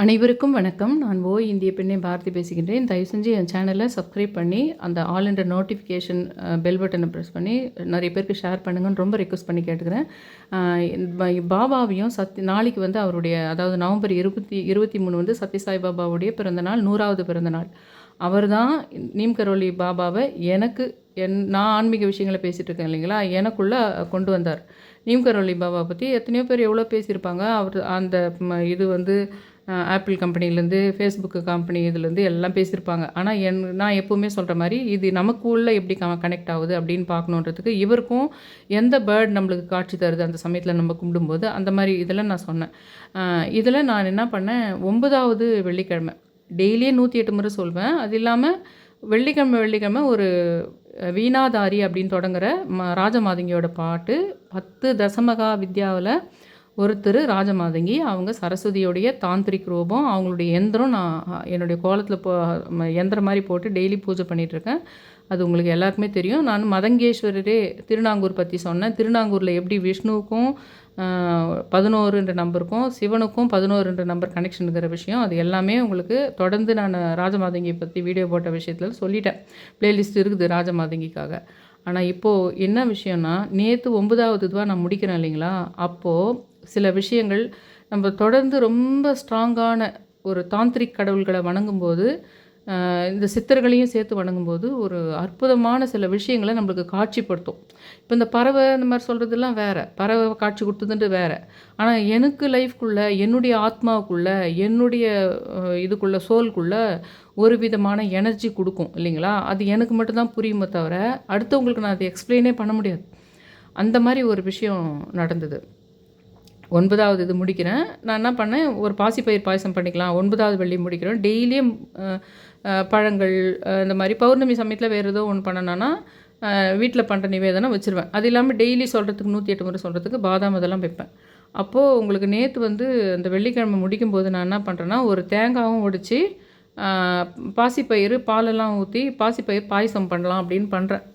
அனைவருக்கும் வணக்கம். நான் ஓ இந்திய பெண்ணை பாரதி பேசுகின்றேன். தயவு செஞ்சு என் சேனலை சப்ஸ்கிரைப் பண்ணி அந்த ஆல் என்ற நோட்டிஃபிகேஷன் பெல் பட்டனை ப்ரெஸ் பண்ணி நிறைய பேருக்கு ஷேர் பண்ணுங்கன்னு ரொம்ப ரெக்வஸ்ட் பண்ணி கேட்டுக்கிறேன். பாபாவையும் சத்ய நாளைக்கு வந்து அவருடைய அதாவது நவம்பர் இருபத்தி இருபத்தி மூணு வந்து சத்யசாய் பாபாவுடைய பிறந்தநாள் நூறாவது பிறந்தநாள். அவர் தான் நீம்கரோலி பாபாவை எனக்கு என் நான் ஆன்மீக விஷயங்களை பேசிகிட்டு இருக்கேன் இல்லைங்களா? எனக்குள்ளே கொண்டு வந்தார். நீம்கரோலி பாபா பற்றி எத்தனையோ பேர் எவ்வளோ பேசியிருப்பாங்க. அவர் அந்த இது வந்து ஆப்பிள் கம்பெனிலேருந்து ஃபேஸ்புக்கு கம்பெனி இதுலேருந்து எல்லாம் பேசியிருப்பாங்க. ஆனால் என் நான் எப்போவுமே சொல்கிற மாதிரி இது நமக்கு உள்ள எப்படி கனெக்ட் ஆகுது அப்படின்னு பார்க்கணுன்றதுக்கு இவருக்கும் எந்த பேர்ட் நம்மளுக்கு காட்சி தருது அந்த சமயத்தில் நம்ம கும்பிடும்போது அந்த மாதிரி இதெல்லாம் நான் சொன்னேன். இதில் நான் என்ன பண்ணேன் ஒன்பதாவது வெள்ளிக்கிழமை டெய்லியே நூற்றி எட்டு முறை சொல்வேன். அது இல்லாமல் வெள்ளிக்கிழமை வெள்ளிக்கிழமை ஒரு வீணாதாரி அப்படின்னு தொடங்குற ம ராஜமாதங்கியோட பாட்டு பத்து தசமகா வித்யாவில் ஒருத்தர் ராஜமாதங்கி அவங்க சரஸ்வதியோடைய தாந்திரிக் ரூபம் அவங்களுடைய எந்திரம் நான் என்னுடைய கோலத்தில் போ எந்திரம் மாதிரி போட்டு டெய்லி பூஜை பண்ணிகிட்ருக்கேன் அது உங்களுக்கு எல்லாருக்குமே தெரியும். நான் மதங்கேஸ்வரரே திருநாங்கூர் பற்றி சொன்னேன். திருநாங்கூரில் எப்படி விஷ்ணுவுக்கும் பதினோருன்ற நம்பருக்கும் சிவனுக்கும் பதினோருன்ற நம்பர் கனெக்ஷனுங்கிற விஷயம் அது எல்லாமே உங்களுக்கு தொடர்ந்து நான் ராஜமாதங்கி பற்றி வீடியோ போட்ட விஷயத்தில் சொல்லிட்டேன். ப்ளேலிஸ்ட் இருக்குது ராஜமாதங்கிக்காக. ஆனால் இப்போது என்ன விஷயம்னா நேற்று ஒன்பதாவது இதுவாக நான் முடிக்கிறேன் இல்லைங்களா? அப்போது சில விஷயங்கள் நம்ம தொடர்ந்து ரொம்ப ஸ்ட்ராங்கான ஒரு தாந்திரிக் கடவுள்களை வணங்கும்போது இந்த சித்தர்களையும் சேர்த்து வணங்கும்போது ஒரு அற்புதமான சில விஷயங்களை நம்மளுக்கு காட்சிப்படுத்தும். இப்போ இந்த பறவை இந்த மாதிரி சொல்கிறதெல்லாம் வேறு. பறவை காட்சி கொடுத்ததுன்ட்டு வேறு. ஆனால் எனக்கு லைஃப்குள்ளே என்னுடைய ஆத்மாவுக்குள்ளே என்னுடைய இதுக்குள்ளே சோல்குள்ளே ஒரு விதமான எனர்ஜி கொடுக்கும் இல்லைங்களா? அது எனக்கு மட்டும்தான் புரியுமே தவிர அடுத்தவங்களுக்கு நான் அதை எக்ஸ்பிளைனே பண்ண முடியாது. அந்த மாதிரி ஒரு விஷயம் நடந்தது. ஒன்பதாவது இது முடிக்கிறேன். நான் என்ன பண்ணேன்? ஒரு பாசிப்பயிர் பாயசம் பண்ணிக்கலாம். ஒன்பதாவது வெள்ளி முடிக்கிறோம். டெய்லியும் பழங்கள் இந்த மாதிரி பௌர்ணமி சமயத்தில் வேறு ஏதோ ஒன்று பண்ணணுன்னா வீட்டில் பண்ணுற நிவேதனம் வச்சுருவேன். அது இல்லாமல் டெய்லி சொல்கிறதுக்கு நூற்றி எட்டு முறை சொல்கிறதுக்கு பாதாம் இதெல்லாம் வைப்பேன். அப்போது உங்களுக்கு நேற்று வந்து அந்த வெள்ளிக்கிழமை முடிக்கும் போது நான் என்ன பண்ணுறேன்னா ஒரு தேங்காவும் உடைச்சி பாசிப்பயிறு பாலெல்லாம் ஊற்றி பாசிப்பயிர் பாயசம் பண்ணலாம் அப்படின்னு பண்ணுறேன்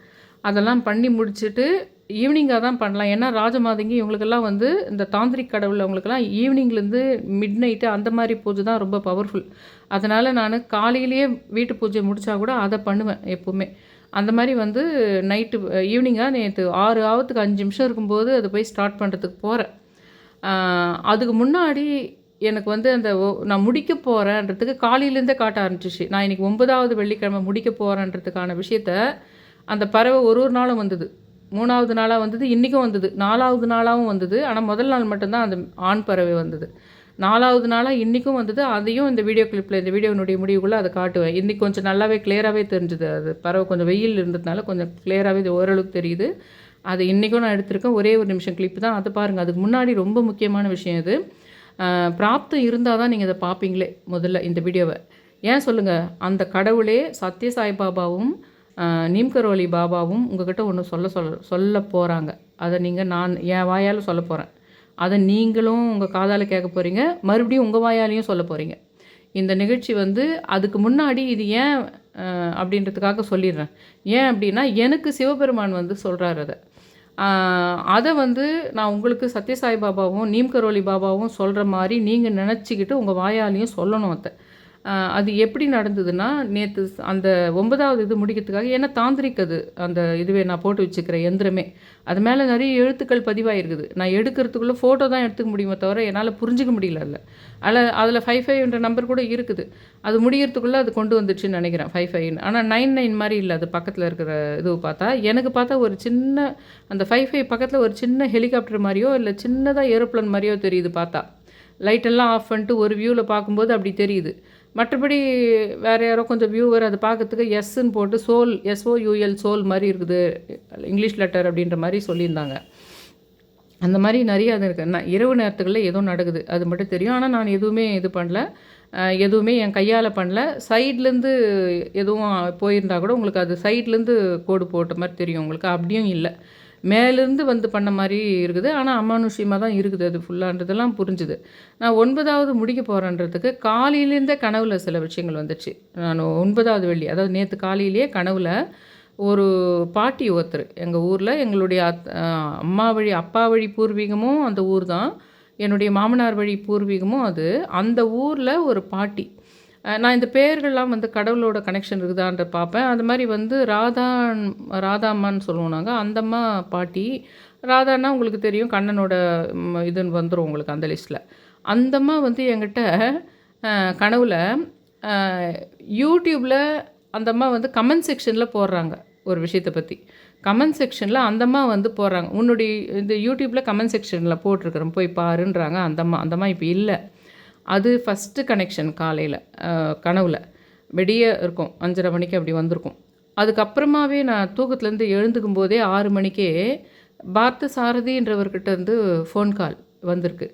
அதெல்லாம் பண்ணி முடிச்சுட்டு ஈவினிங்காக தான் பண்ணலாம். ஏன்னா ராஜமாதங்கி இவங்களுக்கெல்லாம் வந்து இந்த தாந்திரிக் கடவுள் அவங்களுக்கெல்லாம் ஈவினிங்லேருந்து மிட் நைட்டு அந்த மாதிரி பூஜை தான் ரொம்ப பவர்ஃபுல் அதனால் நான் காலையிலேயே வீட்டு பூஜை முடித்தா கூட அதை பண்ணுவேன் எப்போவுமே. அந்த மாதிரி வந்து நைட்டு ஈவினிங்காக நேற்று ஆறு ஆவத்துக்கு அஞ்சு நிமிஷம் இருக்கும்போது அதை போய் ஸ்டார்ட் பண்ணுறதுக்கு போகிறேன் அதுக்கு முன்னாடி எனக்கு வந்து அந்த ஒ- நான் முடிக்க போகிறேன்றதுக்கு காலையிலேருந்தே காட்ட ஆரம்பிச்சிச்சு நான் இன்றைக்கி ஒன்பதாவது வெள்ளிக்கிழமை முடிக்க போகிறேன்றதுக்கான விஷயத்த அந்த பறவை ஒரு ஒரு நாளும் வந்தது. மூணாவது நாளாக வந்தது இன்றைக்கும் வந்தது. நாலாவது நாளாகவும் வந்தது. ஆனால் முதல் நாள் மட்டும்தான் அந்த ஆண் பறவை வந்தது. நாலாவது நாளாக இன்றைக்கும் வந்தது. அதையும் இந்த வீடியோ கிளிப்பில் இந்த வீடியோனுடைய முடிவுக்குள்ளே அதை காட்டுவேன். இன்றைக்கி கொஞ்சம் நல்லாவே கிளியராகவே தெரிஞ்சுது. அது பறவை கொஞ்சம் வெயில் இருந்ததுனால கொஞ்சம் கிளியராகவே இது ஓரளவுக்கு தெரியுது. அது இன்றைக்கும் நான் எடுத்திருக்கேன். ஒரே ஒரு நிமிஷம் கிளிப்பு தான். அதை பாருங்கள் அதுக்கு முன்னாடி ரொம்ப முக்கியமான விஷயம் இது. பிராப்தம் இருந்தால் தான் நீங்கள் இதை பார்ப்பீங்களே முதல்ல இந்த வீடியோவை ஏன் சொல்லுங்கள் அந்த கடவுளே சத்ய சாய்பாபாவும் நீம்கரோலி பாபாவும் உங்ககிட்ட ஒன்று சொல்ல சொல்ல சொல்ல போகிறாங்க அதை நீங்கள் நான் என் வாயால் சொல்ல போகிறேன் அதை நீங்களும் உங்கள் காதால் கேட்க போகிறீங்க மறுபடியும் உங்கள் வாயாலையும் சொல்ல போகிறீங்க இந்த நிகழ்ச்சி வந்து அதுக்கு முன்னாடி இது ஏன் அப்படின்றதுக்காக சொல்லிடுறேன். ஏன் அப்படின்னா எனக்கு சிவபெருமான் வந்து சொல்கிறார் அதை. அதை வந்து நான் உங்களுக்கு சத்யசாய் பாபாவும் நீம்கரோலி பாபாவும் சொல்கிற மாதிரி நீங்கள் நினச்சிக்கிட்டு உங்கள் வாயாலையும் சொல்லணும் அதை. அது எப்படி நடந்ததுன்னா நேற்று அந்த ஒன்பதாவது இது முடிக்கிறதுக்காக ஏன்னா தாந்திரிக் அது அந்த இதுவே நான் போட்டு வச்சுக்கிற எந்திரமே. அது மேலே நிறைய எழுத்துக்கள் பதிவாயிருக்குது. நான் எடுக்கிறதுக்குள்ளே ஃபோட்டோ தான் எடுத்துக்க முடியுமே தவிர என்னால் புரிஞ்சிக்க முடியல அதில். அதில் அதில் ஃபைவ் ஃபைவ்ன்ற நம்பர் கூட இருக்குது. அது முடியறதுக்குள்ளே அது கொண்டு வந்துச்சுன்னு நினைக்கிறேன் ஃபைவ் ஃபைவ்னு ஆனால் நைன் நைன் மாதிரி இல்லை அது பக்கத்தில் இருக்கிற இது பார்த்தா. எனக்கு பார்த்தா ஒரு சின்ன அந்த ஃபைவ் ஃபைவ் பக்கத்தில் ஒரு சின்ன ஹெலிகாப்டர் மாதிரியோ இல்லை சின்னதாக ஏரோப்ளேன் மாதிரியோ தெரியுது பார்த்தா. லைட்டெல்லாம் ஆஃப் பண்ணிட்டு ஒரு வியூவில் பார்க்கும்போது அப்படி தெரியுது. மற்றபடி வேறு யாரோ கொஞ்சம் வியூவர் அதை பார்க்கறதுக்கு எஸ்ன்னு போட்டு சோல் எஸ்ஓயூஎல் சோல் மாதிரி இருக்குது. இங்கிலீஷ் லெட்டர் அப்படின்ற மாதிரி சொல்லியிருந்தாங்க. அந்த மாதிரி நிறைய அது இருக்குது நான் இரவு நேரத்துக்குள்ளே ஏதோ நடக்குது. அது மட்டும் தெரியும். ஆனால் நான் எதுவுமே இது பண்ணல. எதுவுமே என் கையால் பண்ணல. சைட்லேருந்து எதுவும் போயிருந்தா கூட உங்களுக்கு அது சைட்லேருந்து கோடு போட்ட மாதிரி தெரியும். உங்களுக்கு அப்படியும் இல்லை. மேலேருந்து வந்து பண்ண மாதிரி இருக்குது. ஆனால் அமானுஷ்யமாக தான் இருக்குது. அது ஃபுல்லான்றதெல்லாம் புரிஞ்சுது. நான் ஒன்பதாவது முடிக்க போகிறேன்றதுக்கு காலையிலேருந்தே கனவில் சில விஷயங்கள் வந்துச்சு. நான் ஒன்பதாவது வெள்ளி அதாவது நேற்று காலையிலேயே கனவில் ஒரு பாட்டி ஒருத்தர். எங்கள் ஊரில் எங்களுடைய அத்- அம்மா வழி அப்பா வழி பூர்வீகமும் அந்த ஊர் தான். என்னுடைய மாமனார் வழி பூர்வீகமும் அது. அந்த ஊரில் ஒரு பாட்டி. நான் இந்த பெயர்கள்லாம் வந்து கடவுளோட கனெக்ஷன் இருக்குதான்ற பார்ப்பேன். அது மாதிரி வந்து ராதா ராதாம்மான்னு சொல்லுவோம் நாங்கள் அந்தம்மா பாட்டி. ராதான்னா உங்களுக்கு தெரியும் கண்ணனோட இதுன்னு வந்துடும் உங்களுக்கு அந்த லிஸ்ட்டில் அந்தம்மா வந்து என்கிட்ட கனவில் கனவுல யூடியூப்பில் அந்தம்மா வந்து கமெண்ட் செக்ஷனில் போடுறாங்க ஒரு விஷயத்தை பற்றி கமெண்ட் செக்ஷனில் அந்தம்மா வந்து போடுறாங்க. உன்னுடைய இந்த யூடியூப்பில் கமெண்ட் செக்ஷனில் போட்டிருக்கிறோம் போய் பாருன்றாங்க அந்தம்மா. அந்தம்மா இப்போ இல்லை. அது ஃபஸ்ட்டு கனெக்ஷன் காலையில் கனவில். வெடிய இருக்கும் அஞ்சரை மணிக்கு அப்படி வந்திருக்கும். அதுக்கப்புறமாவே நான் தூக்கத்துலேருந்து எழுந்துக்கும் போதே ஆறு மணிக்கே பார்த்த சாரதின்றவர்கிட்ட இருந்து ஃபோன் கால் வந்திருக்கு.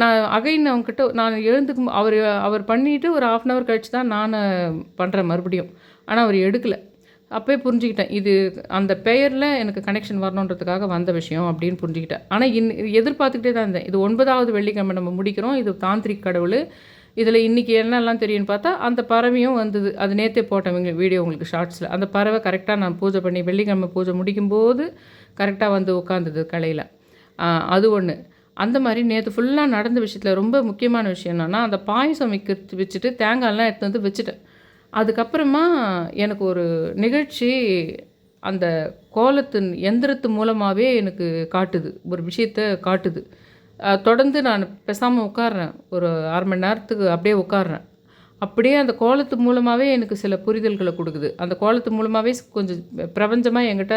நான் அகைன் அவங்ககிட்ட நான் எழுந்துக்கும் அவர் அவர் பண்ணிவிட்டு ஒரு ஆஃப் அன் ஹவர் கழிச்சு தான் நான் பண்ணுறேன் மறுபடியும். ஆனால் அவர் எடுக்கலை. அப்போயே புரிஞ்சுக்கிட்டேன். இது அந்த பெயரில் எனக்கு கனெக்ஷன் வரணுன்றதுக்காக வந்த விஷயம் அப்படின்னு புரிஞ்சுக்கிட்டேன். ஆனால் இன் எதிர்பார்த்துக்கிட்டே தான் இருந்தேன். இது ஒன்பதாவது வெள்ளிக்கிழமை நம்ம முடிக்கிறோம். இது தாந்திரிக் கடவுள். இதில் இன்றைக்கி என்னெல்லாம் தெரியும்னு பார்த்தா அந்த பறவையும் வந்தது. அது நேற்றே போட்டவங்க வீடியோ உங்களுக்கு ஷார்ட்ஸில் அந்த பறவை கரெக்டாக நான் பூஜை பண்ணி வெள்ளிக்கிழமை பூஜை முடிக்கும்போது கரெக்டாக வந்து உட்காந்துது கலையில். அது ஒன்று அந்த மாதிரி நேற்று ஃபுல்லாக நடந்த விஷயத்தில் ரொம்ப முக்கியமான விஷயம் என்னென்னா அந்த பாயசம் வைக்கிறது வச்சுட்டு தேங்காய்லாம் எடுத்து வந்து வச்சுட்டேன். அதுக்கப்புறமா எனக்கு ஒரு நிகழ்ச்சி அந்த கோலத்து எந்திரத்து மூலமாகவே எனக்கு காட்டுது. ஒரு விஷயத்த காட்டுது. தொடர்ந்து நான் பேசாமல் உட்காடுறேன் ஒரு அரை மணி நேரத்துக்கு அப்படியே உட்கார்றேன். அப்படியே அந்த கோலத்து மூலமாகவே எனக்கு சில புரிதல்களை கொடுக்குது. அந்த கோலத்து மூலமாகவே கொஞ்சம் பிரபஞ்சமாக என்கிட்ட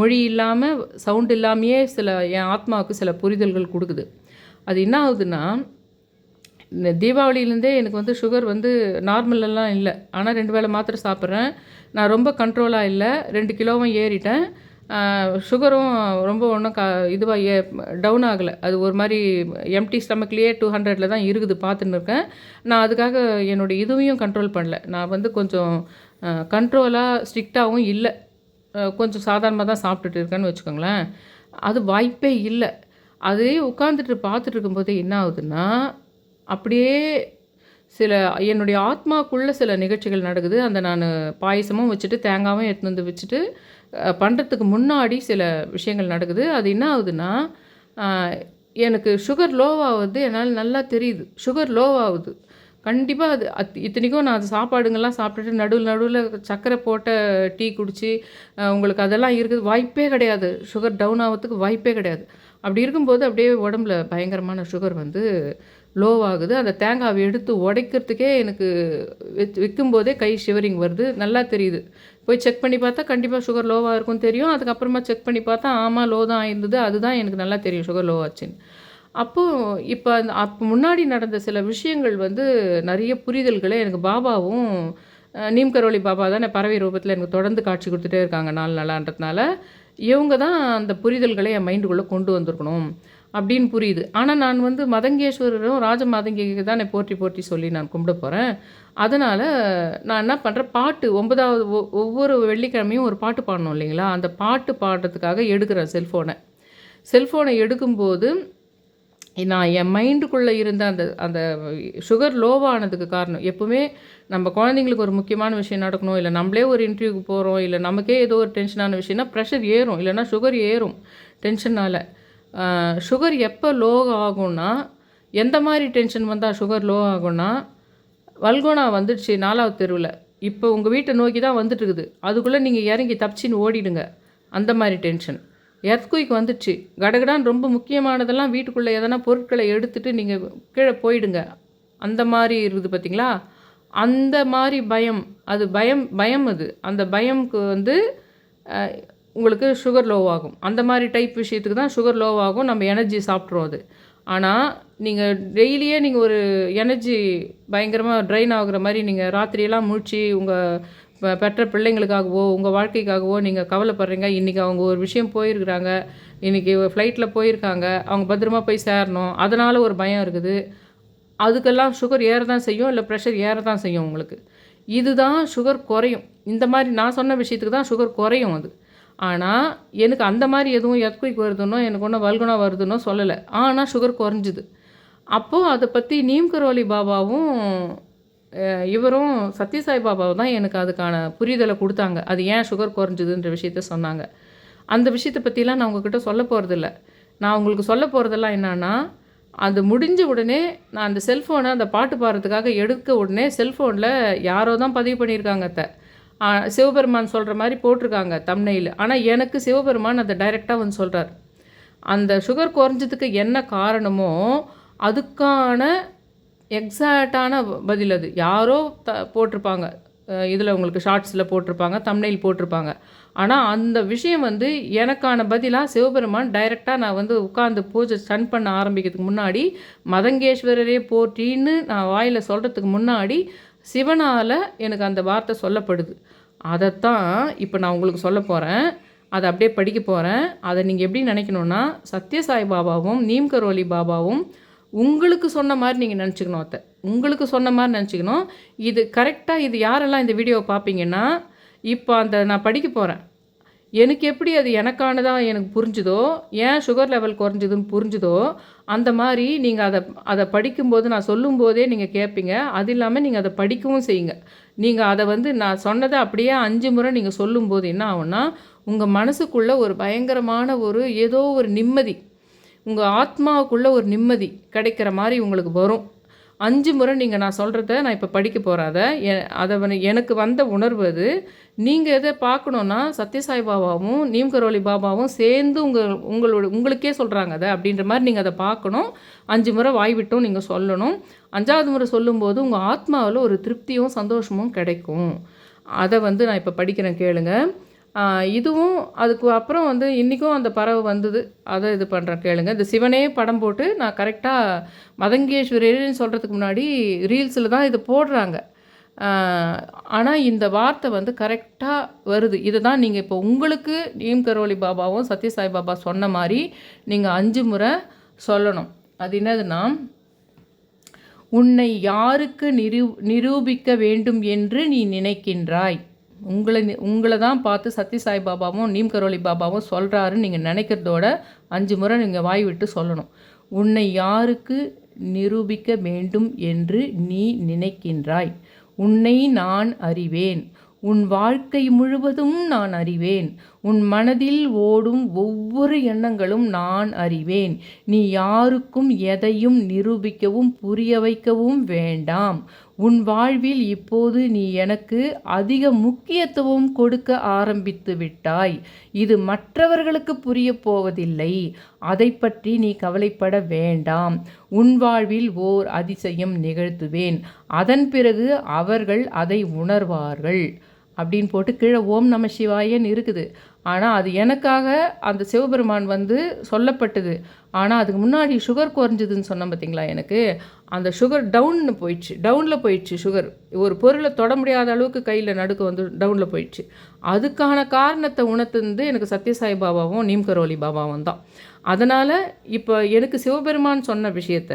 மொழி இல்லாமல் சவுண்ட் இல்லாமையே சில என் ஆத்மாவுக்கு சில புரிதல்கள் கொடுக்குது. அது என்ன ஆகுதுன்னா தீபாவளியிலேருந்தே எனக்கு வந்து சுகர் வந்து நார்மலெல்லாம் இல்லை. ஆனால் ரெண்டு வேளை மாத்திரை சாப்பிட்றேன். நான் ரொம்ப கண்ட்ரோலாக இல்லை. ரெண்டு கிலோவும் ஏறிட்டேன். சுகரும் ரொம்ப ஒன்றும் க இதுவாக ஏ டவுன் ஆகலை. அது ஒரு மாதிரி எம்டி ஸ்டமக்லேயே டூ ஹண்ட்ரடில் தான் இருக்குது பார்த்துன்னு இருக்கேன். நான் அதுக்காக என்னுடைய இதுவையும் கண்ட்ரோல் பண்ணல. நான் வந்து கொஞ்சம் கண்ட்ரோலாக ஸ்ட்ரிக்டாகவும் இல்லை. கொஞ்சம் சாதாரணமாக தான் சாப்பிட்டுட்டு இருக்கேன்னு வச்சுக்கோங்களேன். அது வாய்ப்பே இல்லை. அதே உட்காந்துட்டு பார்த்துட்டு இருக்கும்போது என்ன ஆகுதுன்னா அப்படியே சில என்னுடைய ஆத்மாக்குள்ளே சில நிகழ்ச்சிகள் நடக்குது. அந்த நான் பாயசமும் வச்சுட்டு தேங்காயும் எடுத்துன்னு வந்து வச்சுட்டு பண்ணுறதுக்கு முன்னாடி சில விஷயங்கள் நடக்குது. அது என்ன ஆகுதுன்னா எனக்கு சுகர் லோவாகுது என்னால் நல்லா தெரியுது. சுகர் லோவாகுது கண்டிப்பாக அது அத் இத்தனைக்கும் நான் அது சாப்பாடுங்கள்லாம் சாப்பிட்டுட்டு நடுவில் நடுவில் சர்க்கரை போட்ட டீ குடித்து உங்களுக்கு அதெல்லாம் இருக்குது வாய்ப்பே கிடையாது. சுகர் டவுன் ஆகிறதுக்கு வாய்ப்பே கிடையாது. அப்படி இருக்கும்போது அப்படியே உடம்புல பயங்கரமான சுகர் வந்து லோவாகுது. அந்த தேங்காவை எடுத்து உடைக்கிறதுக்கே எனக்கு விற்கும் போதே கை ஷிவரிங் வருது. நல்லா தெரியுது. போய் செக் பண்ணி பார்த்தா கண்டிப்பாக சுகர் லோவாக இருக்கும் தெரியும். அதுக்கப்புறமா செக் பண்ணி பார்த்தா ஆமாம் லோ தான் ஆயிருந்தது அதுதான் எனக்கு நல்லா தெரியும் சுகர் லோவாச்சுன்னு அப்போது இப்போ அந்த அப்போ முன்னாடி நடந்த சில விஷயங்கள் வந்து நிறைய புரிதல்களை எனக்கு பாபாவும் அஹ், நீம் கரோலி பாபா தான் பறவை ரூபத்தில் எனக்கு தொடர்ந்து காட்சி கொடுத்துட்டே இருக்காங்க நாள் நல்லான்றதுனால. இவங்க தான் அந்த புரிதல்களை என் மைண்டுக்குள்ளே கொண்டு வந்திருக்கணும். அப்படின்னு புரியுது. ஆனால் நான் வந்து மதங்கேஸ்வரரும் ராஜ மாதங்கிக்கு தான் போற்றி போற்றி சொல்லி நான் கும்பிட போகிறேன் அதனால் நான் என்ன பண்ணுறேன் பாட்டு ஒன்பதாவது ஒ- ஒவ்வொரு வெள்ளிக்கிழமையும் ஒரு பாட்டு பாடணும் இல்லைங்களா? அந்த பாட்டு பாடுறதுக்காக எடுக்கிறேன் செல்ஃபோனை. செல்ஃபோனை எடுக்கும்போது நான் என் மைண்டுக்குள்ளே இருந்த அந்த அந்த சுகர் லோவானதுக்கு காரணம். எப்பவுமே நம்ம குழந்தைங்களுக்கு ஒரு முக்கியமான விஷயம் நடக்கணும். இல்லை நம்மளே ஒரு இன்டர்வியூக்கு போகிறோம் இல்லை நமக்கே ஏதோ ஒரு டென்ஷனான விஷயம்னா ப்ரெஷர் ஏறும். இல்லைன்னா சுகர் ஏறும். டென்ஷனால் சுகர் எப்போ லோ ஆகும்னா எந்த மாதிரி டென்ஷன் வந்தால் சுகர் லோ ஆகும்னா வல்கோனா வந்துடுச்சு நாலாவது தெருவில். இப்போ உங்கள் வீட்டை நோக்கி தான் வந்துட்டு இருக்குது அதுக்குள்ளே நீங்கள் இறங்கி தப்பிச்சின்னு ஓடிடுங்க. அந்த மாதிரி டென்ஷன் எர்த்குயிக் வந்துடுச்சு. கடகடான் ரொம்ப முக்கியமானதெல்லாம் வீட்டுக்குள்ளே எதனா பொருட்களை எடுத்துகிட்டு நீங்கள் கீழே போயிடுங்க. அந்த மாதிரி இருக்குது பார்த்தீங்களா அந்த மாதிரி பயம் அது பயம் பயம் அது. அந்த பயம்க்கு வந்து உங்களுக்கு சுகர் லோவாகும் அந்த மாதிரி டைப் விஷயத்துக்கு தான் சுகர் லோவாகும் நம்ம எனர்ஜி சாப்பிட்றோம் அது. ஆனால் நீங்கள் டெய்லியே நீங்கள் ஒரு எனர்ஜி பயங்கரமாக ட்ரைன் ஆகுற மாதிரி நீங்கள் ராத்திரியெல்லாம் முழிச்சு உங்கள் பெற்ற பிள்ளைங்களுக்காகவோ உங்கள் வாழ்க்கைக்காகவோ நீங்கள் கவலைப்படுறீங்க. இன்றைக்கி அவங்க ஒரு விஷயம் போயிருக்கிறாங்க. இன்றைக்கி ஃப்ளைட்டில் போயிருக்காங்க. அவங்க பத்திரமா போய் சேரணும். அதனால் ஒரு பயம் இருக்குது. அதுக்கெல்லாம் சுகர் ஏற தான் செய்யும். இல்லை ப்ரெஷர் ஏற தான் செய்யும் உங்களுக்கு. இதுதான் சுகர் குறையும். இந்த மாதிரி நான் சொன்ன விஷயத்துக்கு தான் சுகர் குறையும் அது. ஆனால் எனக்கு அந்த மாதிரி எதுவும் எர்த்குயிக் வருதுன்னோ எனக்கு ஒன்றும் வல்குணா வருதுன்னோ சொல்லலை. ஆனால் சுகர் குறைஞ்சிது. அப்போது அதை பற்றி நீம் கரோலி பாபாவும் இவரும் சத்யசாய் பாபாவும் தான் எனக்கு அதுக்கான புரிதலை கொடுத்தாங்க. அது ஏன் சுகர் குறைஞ்சிதுன்ற விஷயத்த சொன்னாங்க. அந்த விஷயத்தை பற்றிலாம் நான் உங்ககிட்ட சொல்ல போகிறதில்ல நான் உங்களுக்கு சொல்ல போகிறதெல்லாம் என்னன்னா அது முடிஞ்ச உடனே நான் அந்த செல்ஃபோனை அந்த பாட்டு பாடுறதுக்காக எடுக்க உடனே செல்ஃபோனில் யாரோ தான் பதிவு பண்ணியிருக்காங்க அத்தை. சிவபெருமான் சொல்கிற மாதிரி போட்டிருக்காங்க தம்னையில் ஆனால் எனக்கு சிவபெருமான் அதை டைரெக்டாக வந்து சொல்கிறார் அந்த சுகர் குறைஞ்சதுக்கு என்ன காரணமோ அதுக்கான எக்ஸாக்டான பதில் அது. யாரோ த போட்டிருப்பாங்க. இதில் உங்களுக்கு ஷார்ட்ஸில் போட்டிருப்பாங்க தம்னையில் போட்டிருப்பாங்க. ஆனால் அந்த விஷயம் வந்து எனக்கான பதிலாக சிவபெருமான் டைரெக்டாக நான் வந்து உட்காந்து பூஜை ஸ்டன் பண்ண ஆரம்பிக்கிறதுக்கு முன்னாடி மதங்கேஸ்வரரே போற்றின்னு நான் வாயில் சொல்கிறதுக்கு முன்னாடி சிவனால் எனக்கு அந்த வார்த்தை சொல்லப்படுது. அதைத்தான் இப்போ நான் உங்களுக்கு சொல்ல போகிறேன் அதை அப்படியே படிக்க போகிறேன் அதை நீங்கள் எப்படி நினைக்கணுன்னா சத்யசாய் பாபாவும் நீம் கரோலி பாபாவும் உங்களுக்கு சொன்ன மாதிரி நீங்கள் நினச்சிக்கணும் அத்தை. உங்களுக்கு சொன்ன மாதிரி நினச்சிக்கணும். இது கரெக்டாக இது யாரெல்லாம் இந்த வீடியோவை பார்ப்பீங்கன்னா இப்போ அந்த நான் படிக்க போகிறேன் எனக்கு எப்படி அது எனக்கானதாக எனக்கு புரிஞ்சுதோ ஏன் சுகர் லெவல் குறைஞ்சதுன்னு புரிஞ்சுதோ அந்த மாதிரி நீங்கள் அதை அதை படிக்கும்போது நான் சொல்லும்போதே நீங்கள் கேட்பீங்க அது இல்லாமல் நீங்கள் அதை படிக்கவும் செய்யுங்க. நீங்கள் அதை வந்து நான் சொன்னதை அப்படியே அஞ்சு முறை நீங்கள் சொல்லும்போது என்ன ஆகும்னா உங்கள் மனசுக்குள்ளே ஒரு பயங்கரமான ஒரு ஏதோ ஒரு நிம்மதி உங்கள் ஆத்மாவுக்குள்ளே ஒரு நிம்மதி கிடைக்கிற மாதிரி உங்களுக்கு வரும். அஞ்சு முறை நீங்கள் நான் சொல்கிறத நான் இப்போ படிக்க போகிறேன் அதை அதை எனக்கு வந்த உணர்வு அது. நீங்கள் எதை பார்க்கணுன்னா சத்யசாய் பாபாவும் நீம்கரோலி பாபாவும் சேர்ந்து உங்கள் உங்களோட உங்களுக்கே சொல்கிறாங்க அதை அப்படின்ற மாதிரி நீங்கள் அதை பார்க்கணும். அஞ்சு முறை வாய் விட்டும் நீங்கள் சொல்லணும். அஞ்சாவது முறை சொல்லும்போது உங்கள் ஆத்மாவில் ஒரு திருப்தியும் சந்தோஷமும் கிடைக்கும். அதை வந்து நான் இப்போ படிக்கிறேன் கேளுங்கள் இதுவும் அதுக்கு அப்புறம் வந்து இன்றைக்கும் அந்த பறவை வந்தது. அதை இது பண்ணுறேன் கேளுங்க. இந்த சிவனே படம் போட்டு நான் கரெக்டாக மதங்கேஸ்வரர்னு சொல்கிறதுக்கு முன்னாடி ரீல்ஸில் தான் இது போடுறாங்க. ஆனால் இந்த வார்த்தை வந்து கரெக்டாக வருது. இதை தான் நீங்கள் இப்போ உங்களுக்கு நீம் கரோலி பாபாவும் சத்யசாய் பாபா சொன்ன மாதிரி நீங்கள் அஞ்சு முறை சொல்லணும். அது என்னதுன்னா உன்னை யாருக்கு நிரூ நிரூபிக்க வேண்டும் என்று நீ நினைக்கின்றாய்? உங்களை உங்களை தான் பார்த்து சத்யசாய் பாபாவும் நீம் கரோலி பாபாவும் சொல்கிறாருன்னு நீங்கள் நினைக்கிறதோட அஞ்சு முறை நீங்கள் வாய் விட்டு சொல்லணும். உன்னை யாருக்கு நிரூபிக்க வேண்டும் என்று நீ நினைக்கின்றாய். உன்னை நான் அறிவேன். உன் வாழ்க்கை முழுவதும் நான் அறிவேன். உன் மனதில் ஓடும் ஒவ்வொரு எண்ணங்களும் நான் அறிவேன். நீ யாருக்கும் எதையும் நிரூபிக்கவும் புரிய வைக்கவும் வேண்டாம். உன் வாழ்வில் இப்போது நீ எனக்கு அதிக முக்கியத்துவம் கொடுக்க ஆரம்பித்து விட்டாய். இது மற்றவர்களுக்கு புரிய போவதில்லை. அதை பற்றி நீ கவலைப்பட வேண்டாம். உன் வாழ்வில் ஓர் அதிசயம் நிகழ்த்துவேன். அதன் பிறகு அவர்கள் அதை உணர்வார்கள். அப்படின்னு போட்டு கீழே ஓம் நம சிவாயன் இருக்குது. ஆனால் அது எனக்காக அந்த சிவபெருமான் வந்து சொல்லப்பட்டது. ஆனால் அதுக்கு முன்னாடி சுகர் குறைஞ்சதுன்னு சொன்னேன் பார்த்தீங்களா எனக்கு? அந்த சுகர் டவுன்னு போயிடுச்சு. டவுனில் போயிடுச்சு சுகர் ஒரு பொருளை தொட முடியாத அளவுக்கு கையில் நடுக்க வந்து டவுனில் போயிடுச்சு. அதுக்கான காரணத்தை உணர்த்துந்து எனக்கு சத்யசாய் பாபாவும் நீம்கரோலி பாபாவும் தான். அதனால் இப்போ எனக்கு சிவபெருமான் சொன்ன விஷயத்த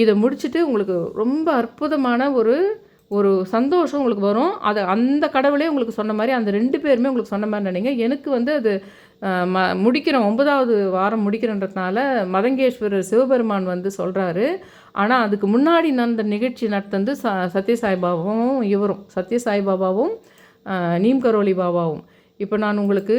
இதை முடிச்சுட்டு உங்களுக்கு ரொம்ப அற்புதமான ஒரு ஒரு சந்தோஷம் உங்களுக்கு வரும். அது அந்த கடவுளே உங்களுக்கு சொன்ன மாதிரி அந்த ரெண்டு பேருமே உங்களுக்கு சொன்ன மாதிரி நினைங்க. எனக்கு வந்து அது ம முடிக்கிறேன் ஒன்பதாவது வாரம் முடிக்கிறன்றதுனால மதங்கேஸ்வரர் சிவபெருமான் வந்து சொல்கிறாரு ஆனால் அதுக்கு முன்னாடி நடந்த நிகழ்ச்சி நடத்தந்து ச சத்யசாய்பாபாவும் இவரும். சத்யசாய்பாபாவும் நீம் கரோலி பாபாவும். இப்போ நான் உங்களுக்கு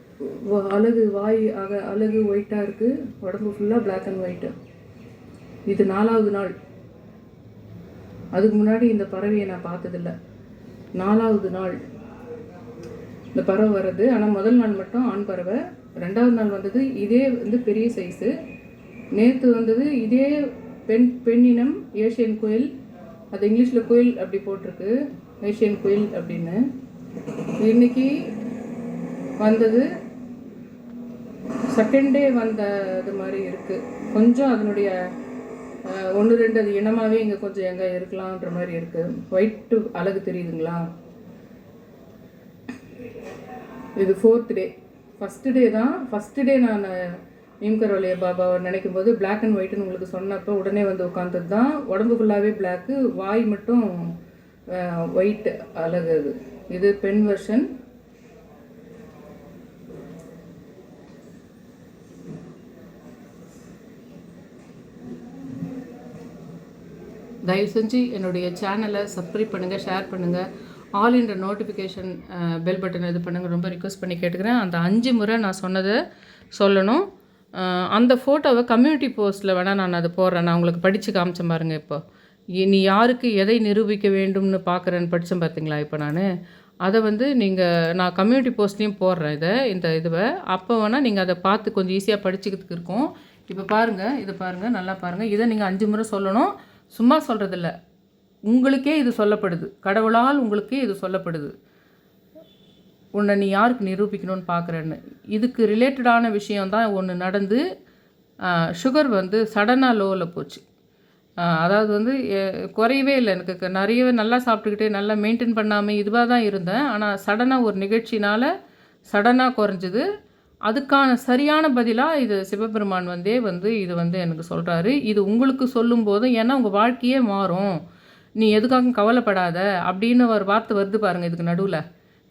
அழகு வாய் அக அழகு ஒயிட்டாக இருக்குது உடம்பு ஃபுல்லாக பிளாக் அண்ட் ஒயிட்டு இது நாலாவது நாள். அதுக்கு முன்னாடி இந்த பறவையை நான் பார்த்ததில்ல. நாலாவது நாள். இந்த பறவை வர்றது. ஆனால் முதல் நாள் மட்டும் ஆண் பறவை. ரெண்டாவது நாள் வந்தது இதே வந்து பெரிய சைஸு நேற்று வந்தது இதே பெண் பெண்ணினம் ஏஷியன் கோயில் அது இங்கிலீஷில் கோயில் அப்படி போட்டிருக்கு. ஏஷியன் கோயில் அப்படின்னு. இன்னைக்கு வந்தது செகண்ட் டே வந்த இது மாதிரி இருக்குது கொஞ்சம் அதனுடைய ஒன்று ரெண்டு அது இனமாகவே இங்கே கொஞ்சம் எங்கே இருக்கலான்ற மாதிரி இருக்குது ஒயிட்டு அழகு தெரியுதுங்களா? இது ஃபோர்த் டே ஃபஸ்ட்டு டே தான் ஃபஸ்ட்டு டே நான் நீம்கரோலிய பாபாவை நினைக்கும் போது பிளாக் அண்ட் ஒயிட்னு உங்களுக்கு சொன்னப்போ உடனே வந்து உட்காந்தது தான். உடம்பு ஃபுல்லாகவே பிளாக்கு வாய் மட்டும் ஒயிட் அழகு அது. இது பெண் வெர்ஷன் தயவு செஞ்சு என்னுடைய சேனலை சப்ஸ்கிரைப் பண்ணுங்கள் ஷேர் பண்ணுங்கள் ஆல் இன்ற நோட்டிஃபிகேஷன் பெல் பட்டன் இது பண்ணுங்கள் ரொம்ப ரிக்வெஸ்ட் பண்ணி கேட்டுக்கிறேன். அந்த அஞ்சு முறை நான் சொன்னதை சொல்லணும். அந்த ஃபோட்டோவை கம்யூனிட்டி போஸ்ட்டில் வேணால் நான் அதை போடுறேன். நான் உங்களுக்கு படித்து காமிச்சேன் பாருங்கள் இப்போ. நீ யாருக்கு எதை நிரூபிக்க வேண்டும்னு பார்க்குறேன்னு படித்தேன் பார்த்தீங்களா இப்போ நான்? அதை வந்து நீங்கள் நான் கம்யூனிட்டி போஸ்ட்லேயும் போடுறேன் இதை இந்த இதுவை. அப்போ வேணால் நீங்கள் அதை பார்த்து கொஞ்சம் ஈஸியாக படிச்சுக்கிறதுக்கு இருக்கும். இப்போ பாருங்கள் இதை பாருங்கள் நல்லா பாருங்கள் இதை நீங்கள் அஞ்சு முறை சொல்லணும். சும்மா சொல்கிறதில்ல உங்களுக்கே இது சொல்லப்படுது. கடவுளால் உங்களுக்கே இது சொல்லப்படுது. உன்னை நீ யாருக்கு நிரூபிக்கணும்னு பார்க்குறேன்னு இதுக்கு ரிலேட்டடான விஷயம் தான் ஒன்று நடந்து சுகர் வந்து சடனாக லோவில் போச்சு. அதாவது வந்து குறையவே இல்லை எனக்கு. நிறையவே நல்லா சாப்பிட்டுக்கிட்டே நல்லா மெயின்டைன் பண்ணாமல் இதுவாக தான் இருந்தேன். ஆனால் சடனாக ஒரு நிகழ்ச்சினால் சடனாக குறைஞ்சிது. அதுக்கான சரியான பதிலாக இது சிவபெருமான் வந்தே வந்து இது வந்து எனக்கு சொல்கிறாரு இது உங்களுக்கு சொல்லும்போது ஏன்னா உங்கள் வாழ்க்கையே மாறும். நீ எதுக்காகவும் கவலைப்படாத. அப்படின்னு ஒரு வார்த்தை வருது பாருங்கள் இதுக்கு நடுவில்.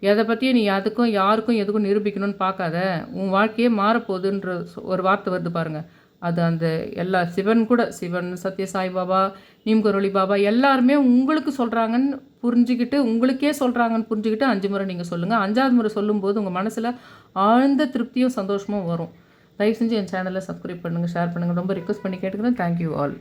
எதை பற்றியும் நீ அதுக்கும் யாருக்கும் எதுக்கும் நிரூபிக்கணும்னு பார்க்காத. உன் வாழ்க்கையே மாறப்போகுதுன்ற ஒரு வார்த்தை வருது பாருங்கள் அது அந்த எல்லா சிவன் கூட சிவன் சத்ய சாய் பாபா நீம்கரோலி பாபா எல்லாருமே உங்களுக்கு சொல்கிறாங்கன்னு புரிஞ்சுக்கிட்டு உங்களுக்கே சொல்கிறாங்கன்னு புரிஞ்சுக்கிட்டு அஞ்சு முறை நீங்கள் சொல்லுங்கள் அஞ்சாவது முறை சொல்லும்போது உங்கள் மனசில் ஆழ்ந்த திருப்தியும் சந்தோஷமும் வரும். தயவு செஞ்சு என் சேனலை சப்ஸ்கிரைப் பண்ணுங்கள் ஷேர் பண்ணுங்கள் ரொம்ப ரிக்வஸ்ட் பண்ணி கேட்டுக்கிறேன். Thank you all